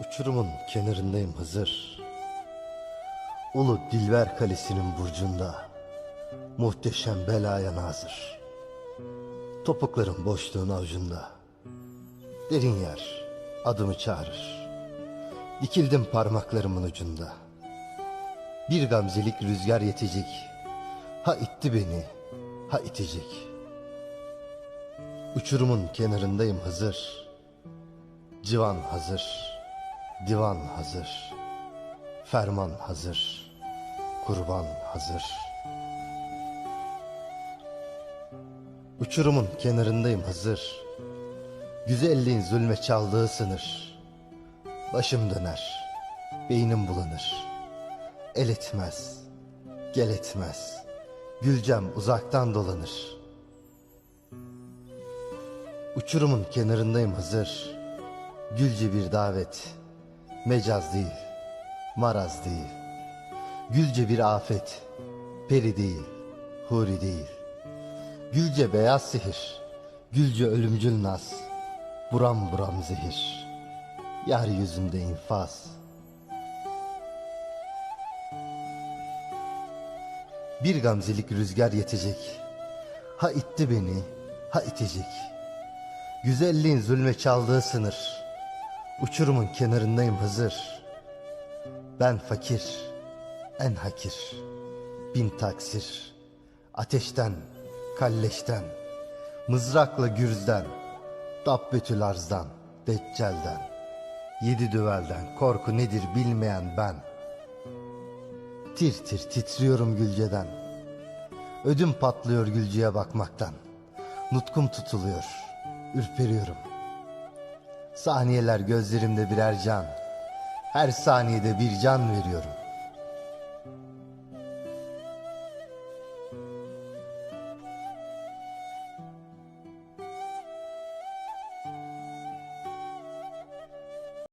Uçurumun kenarındayım Hızır. Ulu Dilber Kalesi'nin burcunda muhteşem belaya nazır. Topuklarım boşluğun avucunda. Derin yer adımı çağırır. Dikildim parmaklarımın ucunda. Bir gamzelik rüzgar yetecek. Ha itti beni, ha itecek. Uçurumun kenarındayım Hızır. Civan hazır, divan hazır, ferman hazır, kurban hazır. Uçurumun kenarındayım hazır. Güzelliğin zulme çaldığı sınır. Başım döner, beynim bulanır. El etmez, gel etmez. Gülcem uzaktan dolanır. Uçurumun kenarındayım hazır. Gülce bir davet. Mecaz değil, maraz değil. Gülce bir afet. Peri değil, huri değil. Gülce beyaz sihir. Gülce ölümcül naz. Buram buram zehir. Yar yüzümde infaz. Bir gamzelik rüzgar yetecek. Ha itti beni, ha itecek. Güzelliğin zulme çaldığı sınır. Uçurumun kenarındayım Hızır. Ben fakir, en hakir. Bin taksir. Ateşten, kalleşten, mızrakla gürzden, dabbetül arzdan, deccalden, yedi düvelden korku nedir bilmeyen ben. Tir tir titriyorum gülceden. Ödüm patlıyor gülceye bakmaktan. Nutkum tutuluyor, ürperiyorum. Saniyeler gözlerimde birer can. Her saniyede bir can veriyorum.